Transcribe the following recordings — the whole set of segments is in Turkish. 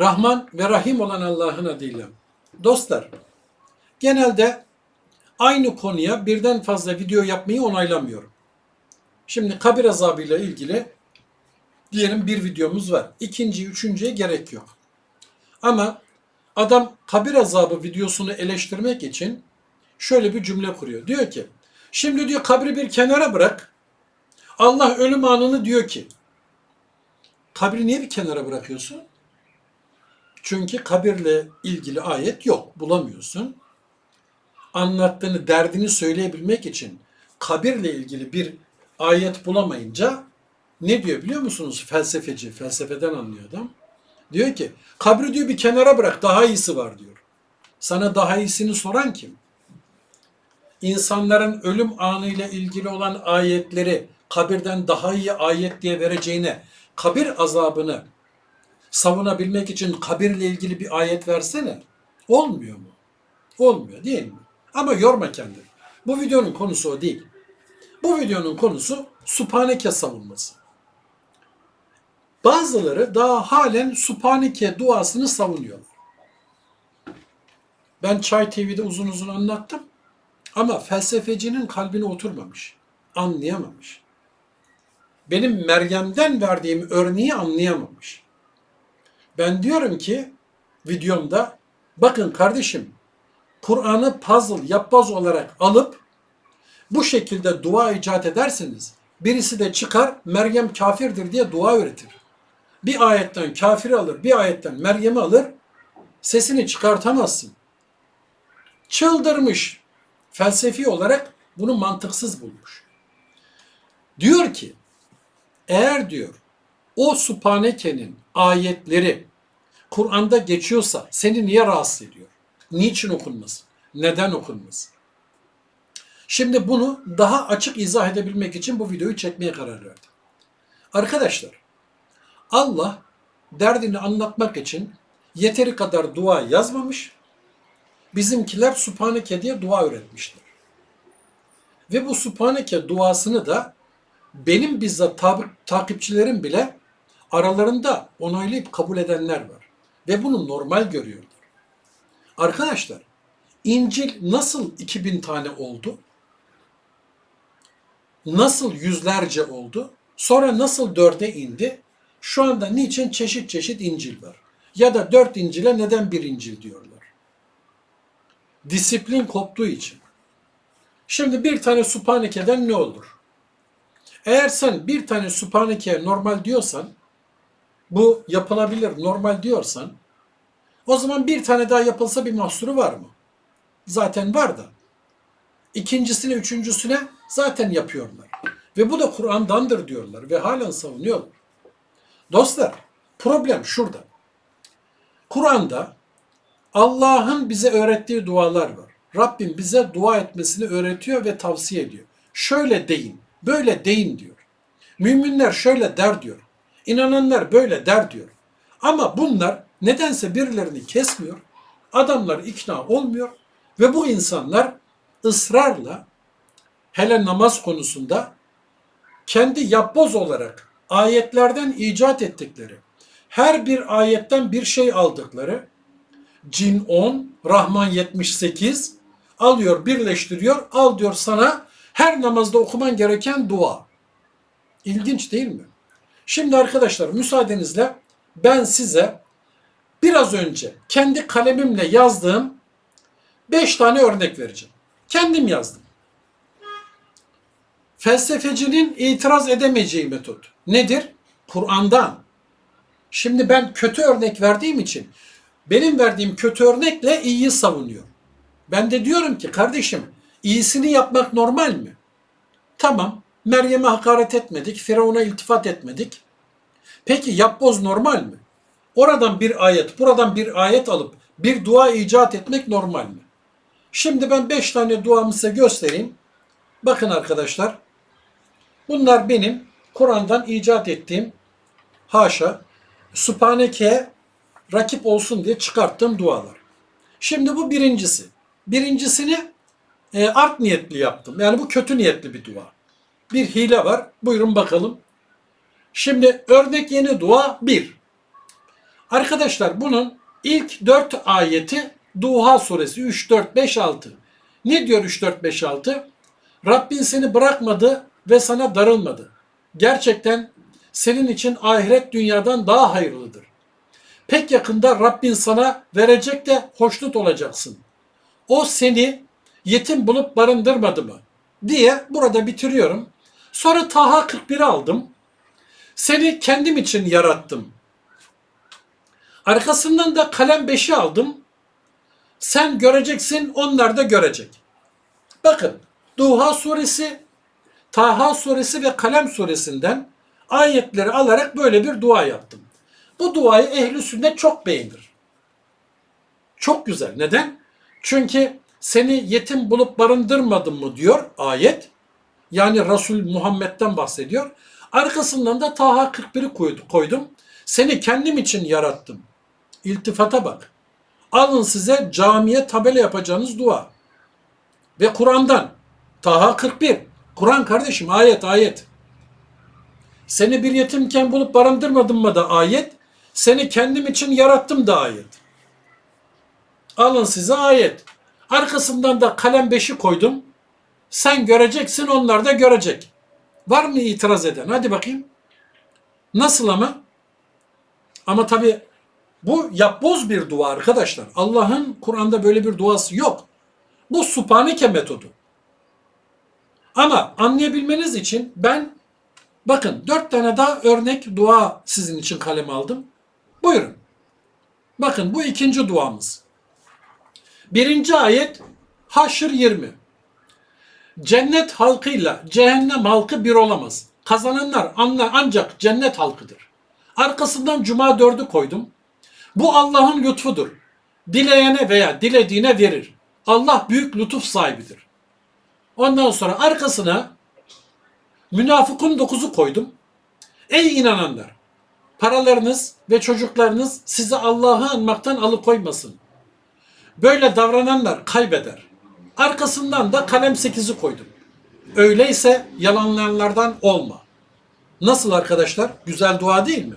Rahman ve Rahim olan Allah'ın adıyla. Dostlar, genelde aynı konuya birden fazla video yapmayı onaylamıyorum. Şimdi kabir azabıyla ilgili diyelim bir videomuz var. İkinci, üçüncüye gerek yok. Ama adam kabir azabı videosunu eleştirmek için şöyle bir cümle kuruyor. Diyor ki, şimdi diyor kabri bir kenara bırak. Allah ölüm anını diyor ki, kabri niye bir kenara bırakıyorsun? Çünkü kabirle ilgili ayet yok, bulamıyorsun. Anlattığını, derdini söyleyebilmek için kabirle ilgili bir ayet bulamayınca ne diyor biliyor musunuz? Felsefeci, felsefeden anlıyor adam. Diyor ki, kabri diyor bir kenara bırak, daha iyisi var diyor. Sana daha iyisini soran kim? İnsanların ölüm anıyla ilgili olan ayetleri kabirden daha iyi ayet diye vereceğine, kabir azabını savunabilmek için kabirle ilgili bir ayet versene. Olmuyor mu? Olmuyor değil mi? Ama yorma kendini. Bu videonun konusu o değil. Bu videonun konusu Sübhaneke savunması. Bazıları daha halen Sübhaneke duasını savunuyorlar. Ben Çay TV'de uzun uzun anlattım. Ama felsefecinin kalbine oturmamış. Anlayamamış. Benim Meryem'den verdiğim örneği anlayamamış. Ben diyorum ki videomda bakın kardeşim Kur'an'ı puzzle yapboz olarak alıp bu şekilde dua icat ederseniz birisi de çıkar Meryem kafirdir diye dua öğretir. Bir ayetten kafiri alır, bir ayetten Meryem'i alır, sesini çıkartamazsın. Çıldırmış. Felsefi olarak bunu mantıksız bulmuş. Diyor ki, eğer diyor o Sübhaneke'nin ayetleri Kur'an'da geçiyorsa seni niye rahatsız ediyor? Niçin okunmasın? Neden okunmasın? Şimdi bunu daha açık izah edebilmek için bu videoyu çekmeye karar verdim. Arkadaşlar, Allah derdini anlatmak için yeteri kadar dua yazmamış, bizimkiler Sübhaneke diye dua öğretmişler. Ve bu Sübhaneke duasını da benim bizzat takipçilerim bile aralarında onaylayıp kabul edenler var. Ve bunu normal görüyorlar. Arkadaşlar, İncil nasıl 2000 tane oldu? Nasıl yüzlerce oldu? Sonra nasıl dörde indi? Şu anda niçin çeşit çeşit İncil var? Ya da dört İncil'e neden bir İncil diyorlar? Disiplin koptuğu için. Şimdi bir tane Sübhaneke'den ne olur? Eğer sen bir tane Sübhaneke normal diyorsan, bu yapılabilir normal diyorsan, o zaman bir tane daha yapılsa bir mahsuru var mı? Zaten var da. İkincisine, üçüncüsüne zaten yapıyorlar. Ve bu da Kur'an'dandır diyorlar ve halen savunuyorlar. Dostlar, problem şurada. Kur'an'da Allah'ın bize öğrettiği dualar var. Rabbim bize dua etmesini öğretiyor ve tavsiye ediyor. Şöyle deyin, böyle deyin diyor. Müminler şöyle der diyor. İnananlar böyle der diyor. Ama bunlar nedense birilerini kesmiyor. Adamlar ikna olmuyor ve bu insanlar ısrarla hele namaz konusunda kendi yapboz olarak ayetlerden icat ettikleri, her bir ayetten bir şey aldıkları, cin 10, Rahman 78, alıyor, birleştiriyor, al diyor sana her namazda okuman gereken dua. İlginç değil mi? Şimdi arkadaşlar müsaadenizle ben size biraz önce kendi kalemimle yazdığım 5 tane örnek vereceğim. Kendim yazdım. Felsefecinin itiraz edemeyeceği metot nedir? Kur'an'dan. Şimdi ben kötü örnek verdiğim için benim verdiğim kötü örnekle iyiyi savunuyor. Ben de diyorum ki kardeşim iyisini yapmak normal mi? Tamam Meryem'e hakaret etmedik, Firavun'a iltifat etmedik. Peki yapboz normal mi? Oradan bir ayet, buradan bir ayet alıp bir dua icat etmek normal mi? Şimdi ben beş tane duamı size göstereyim. Bakın arkadaşlar. Bunlar benim Kur'an'dan icat ettiğim haşa Sübhaneke'ye rakip olsun diye çıkarttığım dualar. Şimdi bu birincisi. Birincisini e, art niyetli yaptım. Yani bu kötü niyetli bir dua. Bir hile var. Buyurun bakalım. Şimdi örnek yeni dua bir. Arkadaşlar bunun ilk 4 ayeti Duha suresi 3, 4, 5, 6. Ne diyor 3, 4, 5, 6? Rabbin seni bırakmadı ve sana darılmadı. Gerçekten senin için ahiret dünyadan daha hayırlıdır. Pek yakında Rabbin sana verecek de hoşnut olacaksın. O seni yetim bulup barındırmadı mı? diye burada bitiriyorum. Sonra Taha 41'i aldım. Seni kendim için yarattım. Arkasından da kalem 5'i aldım. Sen göreceksin, onlar da görecek. Bakın, Duha suresi, Taha suresi ve Kalem suresinden ayetleri alarak böyle bir dua yaptım. Bu duayı ehli sünnet çok beğenir. Çok güzel. Neden? Çünkü seni yetim bulup barındırmadım mı diyor ayet. Yani Resul Muhammed'den bahsediyor. Arkasından da Taha 41'i koydum. Seni kendim için yarattım. İltifata bak. Alın size camiye tabela yapacağınız dua. Ve Kur'an'dan. Taha 41. Kur'an kardeşim ayet ayet. Seni bir yetimken bulup barındırmadım mı da ayet. Seni kendim için yarattım da ayet. Alın size ayet. Arkasından da kalem beşi koydum. Sen göreceksin onlar da görecek. Var mı itiraz eden? Hadi bakayım. Nasıl ama? Ama tabi bu yapboz bir dua arkadaşlar. Allah'ın Kur'an'da böyle bir duası yok. Bu Sübhaneke metodu. Ama anlayabilmeniz için ben bakın dört tane daha örnek dua sizin için kaleme aldım. Buyurun. Bakın bu ikinci duamız. Birinci ayet Haşr 20. Cennet halkıyla cehennem halkı bir olamaz. Kazananlar anla ancak cennet halkıdır. Arkasından Cuma 4'ü koydum. Bu Allah'ın lütfudur. Dileyene veya dilediğine verir. Allah büyük lütuf sahibidir. Ondan sonra arkasına münafıkun 9'u koydum. Ey inananlar! Paralarınız ve çocuklarınız sizi Allah'ı anmaktan alıkoymasın. Böyle davrananlar kaybeder. Arkasından da kalem 8'i koydum. Öyleyse yalanlayanlardan olma. Nasıl arkadaşlar? Güzel dua değil mi?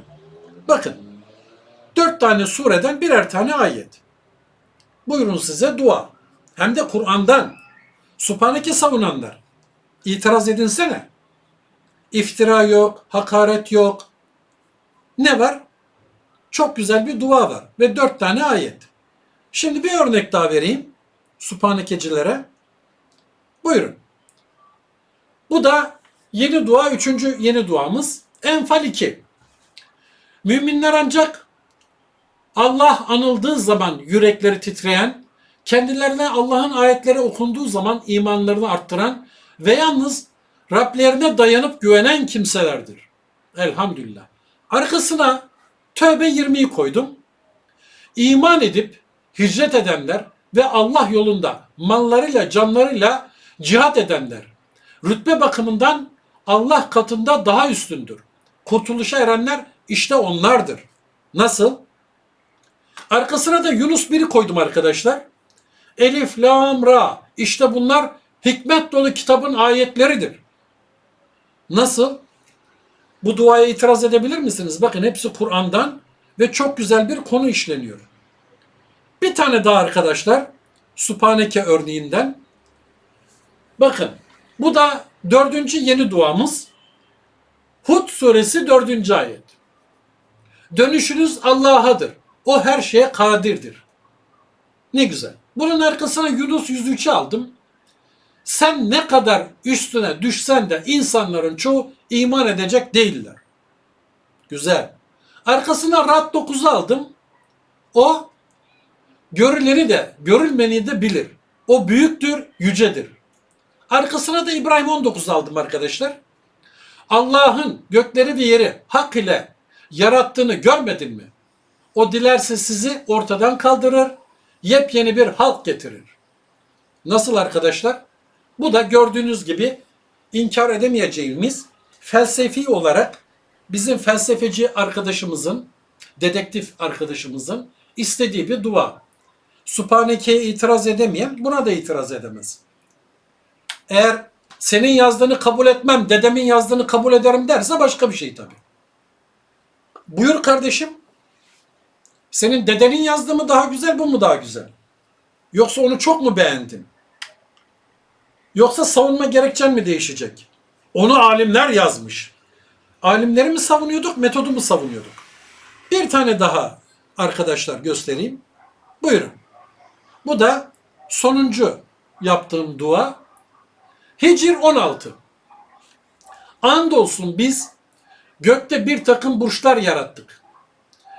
Bakın. Dört tane sureden birer tane ayet. Buyurun size dua. Hem de Kur'an'dan. Subhaneke savunanlar. İtiraz edinsene. İftira yok, hakaret yok. Ne var? Çok güzel bir dua var ve dört tane ayet. Şimdi bir örnek daha vereyim. Subhanekecilere. Buyurun. Bu da yeni dua, üçüncü yeni duamız. Enfal 2. Müminler ancak Allah anıldığı zaman yürekleri titreyen, kendilerine Allah'ın ayetleri okunduğu zaman imanlarını arttıran ve yalnız Rablerine dayanıp güvenen kimselerdir. Elhamdülillah. Arkasına Tövbe 20'yi koydum. İman edip hicret edenler ve Allah yolunda mallarıyla canlarıyla cihat edenler rütbe bakımından Allah katında daha üstündür. Kurtuluşa erenler işte onlardır. Nasıl? Arkasına da Yunus 1'i koydum arkadaşlar. Elif, Lam, Ra. İşte bunlar hikmet dolu kitabın ayetleridir. Nasıl? Bu duaya itiraz edebilir misiniz? Bakın hepsi Kur'an'dan ve çok güzel bir konu işleniyor. Bir tane daha arkadaşlar. Sübhaneke örneğinden. Bakın bu da dördüncü yeni duamız. Hud suresi dördüncü ayet. Dönüşünüz Allah'adır. O her şeye kadirdir. Ne güzel. Bunun arkasına Yunus 103'ü aldım. Sen ne kadar üstüne düşsen de insanların çoğu iman edecek değiller. Güzel. Arkasına Rad 9'u aldım. O görüleni de görülmeni de bilir. O büyüktür, yücedir. Arkasına da İbrahim 19 aldım arkadaşlar. Allah'ın gökleri ve yeri hak ile yarattığını görmedin mi? O dilerse sizi ortadan kaldırır, yepyeni bir halk getirir. Nasıl arkadaşlar? Bu da gördüğünüz gibi inkar edemeyeceğimiz felsefi olarak bizim felsefeci arkadaşımızın, dedektif arkadaşımızın istediği bir dua. Subhaneke'ye itiraz edemeyen buna da itiraz edemez. Eğer senin yazdığını kabul etmem, dedemin yazdığını kabul ederim derse başka bir şey tabii. Buyur kardeşim. Senin dedenin yazdığı mı daha güzel, bu mu daha güzel? Yoksa onu çok mu beğendin? Yoksa savunma gerekçen mi değişecek? Onu alimler yazmış. Alimleri mi savunuyorduk, metodu mu savunuyorduk? Bir tane daha arkadaşlar göstereyim. Buyurun. Bu da sonuncu yaptığım dua. Hicr 16. Andolsun biz gökte bir takım burçlar yarattık.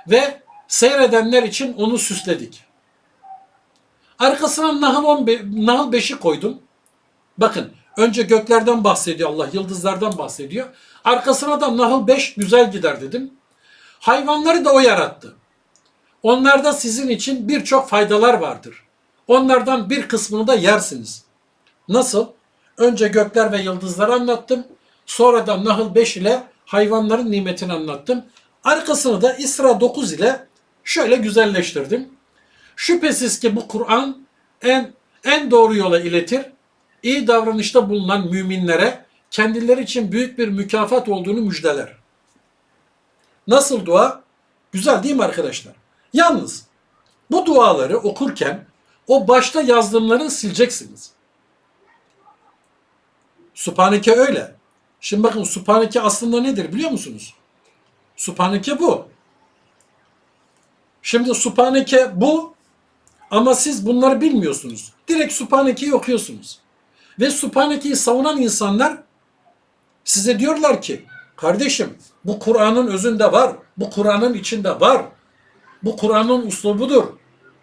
Ve seyredenler için onu süsledik. Arkasına Nahl, 15, Nahl 5'i koydum. Bakın önce göklerden bahsediyor Allah, yıldızlardan bahsediyor. Arkasına da Nahl 5 güzel gider dedim. Hayvanları da o yarattı. Onlarda sizin için birçok faydalar vardır. Onlardan bir kısmını da yersiniz. Nasıl? Önce gökler ve yıldızları anlattım. Sonra da Nahl 5 ile hayvanların nimetini anlattım. Arkasını da İsra 9 ile şöyle güzelleştirdim. Şüphesiz ki bu Kur'an en en doğru yola iletir. İyi davranışta bulunan müminlere kendileri için büyük bir mükafat olduğunu müjdeler. Nasıl dua? Güzel değil mi arkadaşlar? Yalnız bu duaları okurken o başta yazdığımları sileceksiniz. Subhaneke öyle. Şimdi bakın Subhaneke aslında nedir biliyor musunuz? Subhaneke bu. Şimdi Subhaneke bu ama siz bunları bilmiyorsunuz. Direkt Subhaneke'yi okuyorsunuz. Ve Subhaneke'yi savunan insanlar size diyorlar ki kardeşim bu Kur'an'ın özünde var. Bu Kur'an'ın içinde var. Bu Kur'an'ın uslubudur.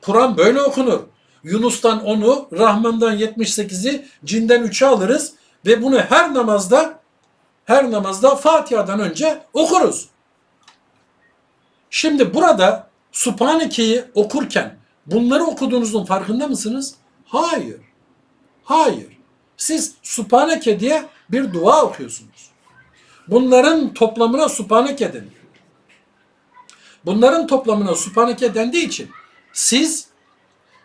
Kur'an böyle okunur. Yunus'tan 10'u, Rahman'dan 78'i, Cin'den 3'ü alırız ve bunu her namazda her namazda Fatiha'dan önce okuruz. Şimdi burada Subhaneke'yi okurken bunları okuduğunuzun farkında mısınız? Hayır. Hayır. Siz Subhaneke diye bir dua okuyorsunuz. Bunların toplamına Subhaneke denir. Bunların toplamına Subhaneke dendiği için siz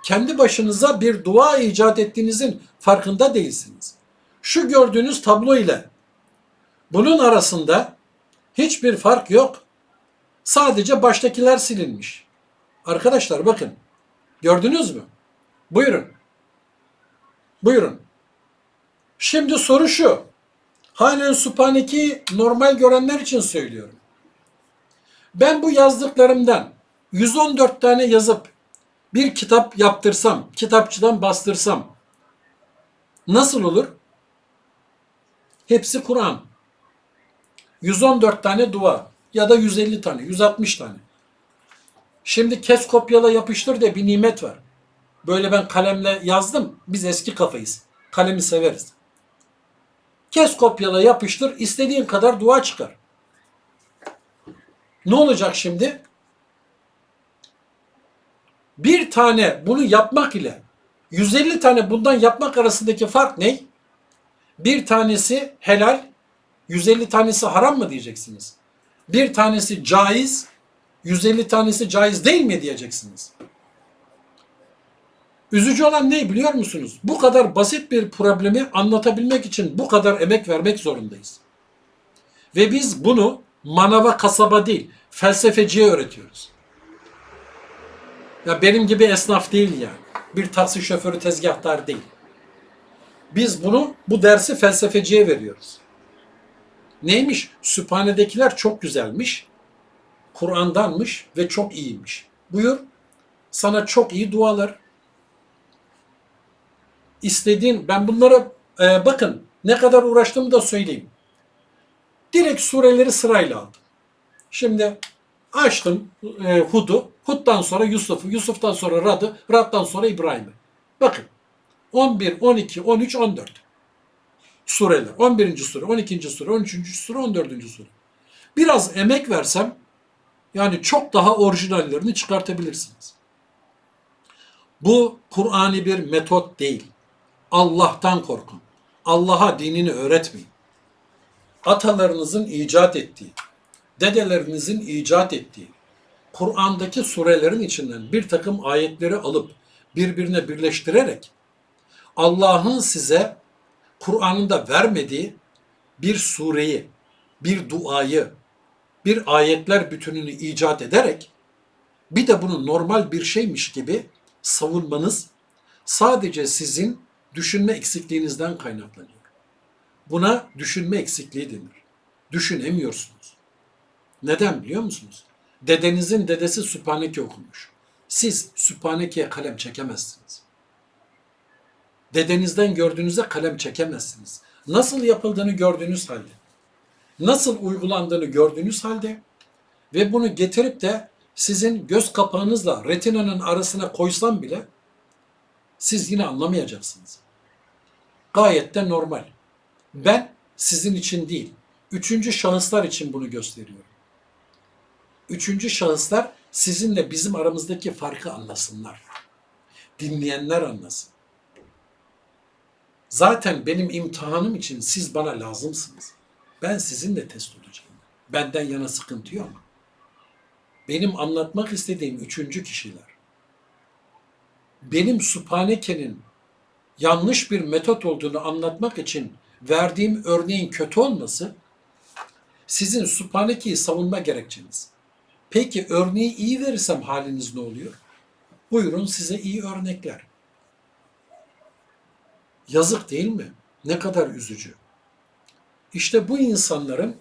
kendi başınıza bir dua icat ettiğinizin farkında değilsiniz. Şu gördüğünüz tablo ile bunun arasında hiçbir fark yok. Sadece baştakiler silinmiş. Arkadaşlar bakın. Gördünüz mü? Buyurun. Buyurun. Şimdi soru şu. Halen Subhaneke'yi normal görenler için söylüyorum. Ben bu yazdıklarımdan 114 tane yazıp bir kitap yaptırsam, kitapçıdan bastırsam nasıl olur? Hepsi Kur'an. 114 tane dua ya da 150 tane, 160 tane. Şimdi kes kopyala yapıştır diye bir nimet var. Böyle ben kalemle yazdım. Biz eski kafayız. Kalemi severiz. Kes kopyala yapıştır. istediğin kadar dua çıkar. Ne olacak şimdi? Bir tane bunu yapmak ile 150 tane bundan yapmak arasındaki fark ne? Bir tanesi helal, 150 tanesi haram mı diyeceksiniz? Bir tanesi caiz, 150 tanesi caiz değil mi diyeceksiniz? Üzücü olan ne biliyor musunuz? Bu kadar basit bir problemi anlatabilmek için bu kadar emek vermek zorundayız. Ve biz bunu manava kasaba değil, felsefeciye öğretiyoruz. Ya benim gibi esnaf değil yani. Bir taksi şoförü tezgahtar değil. Biz bunu, bu dersi felsefeciye veriyoruz. Neymiş? Süphane'dekiler çok güzelmiş. Kur'an'danmış ve çok iyiymiş. Buyur. Sana çok iyi dualar. İstediğin, ben bunlara e, bakın ne kadar uğraştığımı da söyleyeyim. Direkt sureleri sırayla aldım. Şimdi açtım e, Hud'u. Hud'dan sonra Yusuf'u. Yusuf'tan sonra Rad'ı. Rad'dan sonra İbrahim'i. Bakın 11, 12, 13, 14 sureler. 11. sure, 12. sure, 13. sure, 14. sure. Biraz emek versem yani çok daha orijinallerini çıkartabilirsiniz. Bu Kur'an'i bir metot değil. Allah'tan korkun. Allah'a dinini öğretmeyin. Atalarınızın icat ettiği, dedelerinizin icat ettiği, Kur'an'daki surelerin içinden bir takım ayetleri alıp birbirine birleştirerek Allah'ın size Kur'an'ında vermediği bir sureyi, bir duayı, bir ayetler bütününü icat ederek bir de bunu normal bir şeymiş gibi savunmanız sadece sizin düşünme eksikliğinizden kaynaklanıyor. Buna düşünme eksikliği denir. Düşünemiyorsunuz. Neden biliyor musunuz? Dedenizin dedesi Sübhaneke okumuş. Siz Sübhaneke'ye kalem çekemezsiniz. Dedenizden gördüğünüzde kalem çekemezsiniz. Nasıl yapıldığını gördüğünüz halde, nasıl uygulandığını gördüğünüz halde ve bunu getirip de sizin göz kapağınızla retinanın arasına koysam bile siz yine anlamayacaksınız. Gayet de normal. Ben sizin için değil, üçüncü şahıslar için bunu gösteriyorum. Üçüncü şahıslar sizinle bizim aramızdaki farkı anlasınlar. Dinleyenler anlasın. Zaten benim imtihanım için siz bana lazımsınız. Ben sizinle test olacağım. Benden yana sıkıntı yok. Benim anlatmak istediğim üçüncü kişiler. Benim Sübhaneke'nin yanlış bir metot olduğunu anlatmak için verdiğim örneğin kötü olması sizin Sübhaneke'yi savunma gerekçeniz. Peki örneği iyi verirsem haliniz ne oluyor? Buyurun size iyi örnekler. Yazık değil mi? Ne kadar üzücü. İşte bu insanların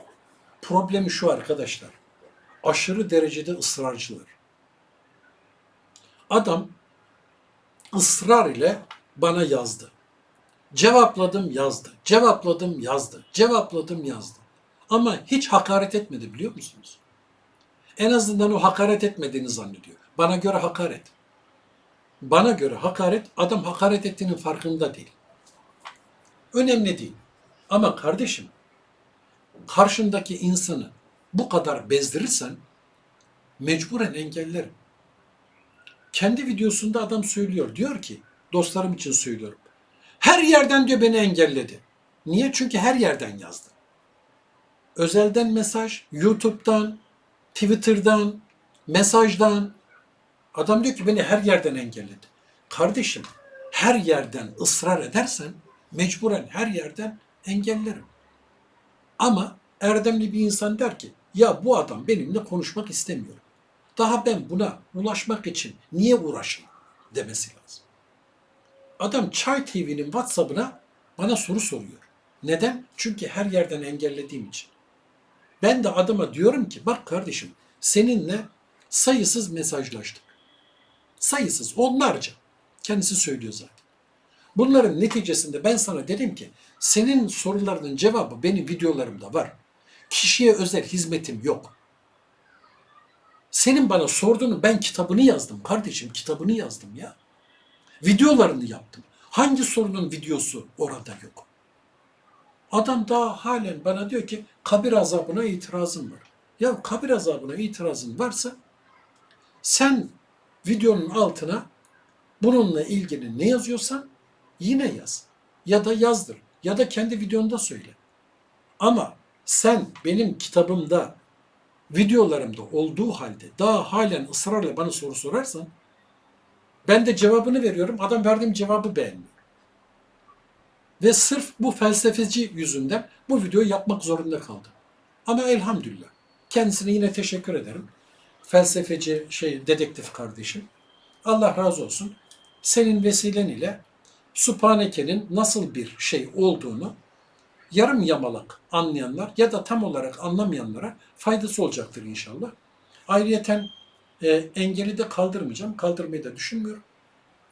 problemi şu arkadaşlar. Aşırı derecede ısrarcılar. Adam ısrar ile bana yazdı. Cevapladım yazdı. Cevapladım yazdı. Cevapladım yazdı. Ama hiç hakaret etmedi biliyor musunuz? En azından o hakaret etmediğini zannediyor. Bana göre hakaret. Bana göre hakaret, adam hakaret ettiğinin farkında değil. Önemli değil. Ama kardeşim, karşındaki insanı bu kadar bezdirirsen mecburen engellerim. Kendi videosunda adam söylüyor. Diyor ki, dostlarım için söylüyorum. Her yerden diyor beni engelledi. Niye? Çünkü her yerden yazdı. Özelden mesaj, YouTube'dan, Twitter'dan, mesajdan. Adam diyor ki beni her yerden engelledi. Kardeşim her yerden ısrar edersen mecburen her yerden engellerim. Ama erdemli bir insan der ki ya bu adam benimle konuşmak istemiyor. Daha ben buna ulaşmak için niye uğraşayım demesi lazım. Adam Çay TV'nin WhatsApp'ına bana soru soruyor. Neden? Çünkü her yerden engellediğim için. Ben de adama diyorum ki bak kardeşim seninle sayısız mesajlaştık. Sayısız, onlarca. Kendisi söylüyor zaten. Bunların neticesinde ben sana dedim ki senin sorularının cevabı benim videolarımda var. Kişiye özel hizmetim yok. Senin bana sorduğunu ben kitabını yazdım kardeşim kitabını yazdım ya. Videolarını yaptım. Hangi sorunun videosu orada yok? Adam daha halen bana diyor ki kabir azabına itirazım var. Ya kabir azabına itirazın varsa sen videonun altına bununla ilgili ne yazıyorsan yine yaz. Ya da yazdır. Ya da kendi videonda söyle. Ama sen benim kitabımda, videolarımda olduğu halde daha halen ısrarla bana soru sorarsan ben de cevabını veriyorum. Adam verdiğim cevabı beğenmiyor. Ve sırf bu felsefeci yüzünden bu videoyu yapmak zorunda kaldı. Ama elhamdülillah. Kendisine yine teşekkür ederim. Felsefeci şey dedektif kardeşim. Allah razı olsun. Senin vesilen ile Sübhaneke'nin nasıl bir şey olduğunu yarım yamalak anlayanlar ya da tam olarak anlamayanlara faydası olacaktır inşallah. Ayrıyeten e, engeli de kaldırmayacağım. Kaldırmayı da düşünmüyorum.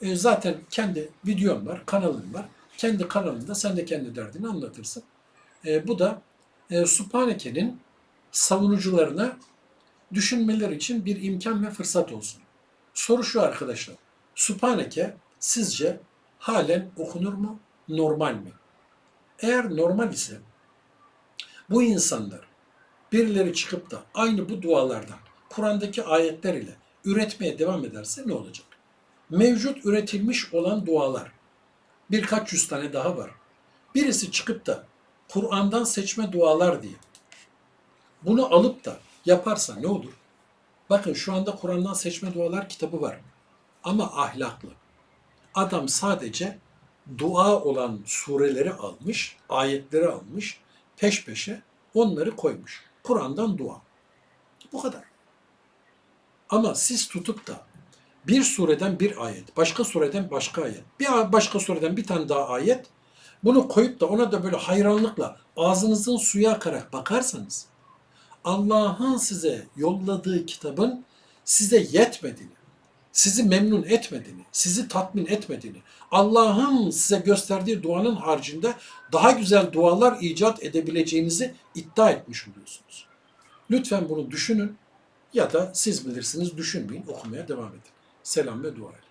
E, zaten kendi videom var, kanalım var. Kendi kanalında sen de kendi derdini anlatırsın. E, bu da e, Sübhaneke'nin savunucularına düşünmeleri için bir imkan ve fırsat olsun. Soru şu arkadaşlar. Sübhaneke sizce halen okunur mu? Normal mi? Eğer normal ise bu insanlar birileri çıkıp da aynı bu dualardan Kur'an'daki ayetler ile üretmeye devam ederse ne olacak? Mevcut üretilmiş olan dualar birkaç yüz tane daha var. Birisi çıkıp da Kur'an'dan seçme dualar diye bunu alıp da yaparsa ne olur? Bakın şu anda Kur'an'dan seçme dualar kitabı var. Ama ahlaklı. Adam sadece dua olan sureleri almış, ayetleri almış, peş peşe onları koymuş. Kur'an'dan dua. Bu kadar. Ama siz tutup da bir sureden bir ayet, başka sureden başka ayet, bir başka sureden bir tane daha ayet, bunu koyup da ona da böyle hayranlıkla ağzınızın suya akarak bakarsanız, Allah'ın size yolladığı kitabın size yetmediğini, sizi memnun etmediğini, sizi tatmin etmediğini, Allah'ın size gösterdiği duanın haricinde daha güzel dualar icat edebileceğinizi iddia etmiş oluyorsunuz. Lütfen bunu düşünün ya da siz bilirsiniz düşünmeyin, okumaya devam edin. Selam ve dua ile.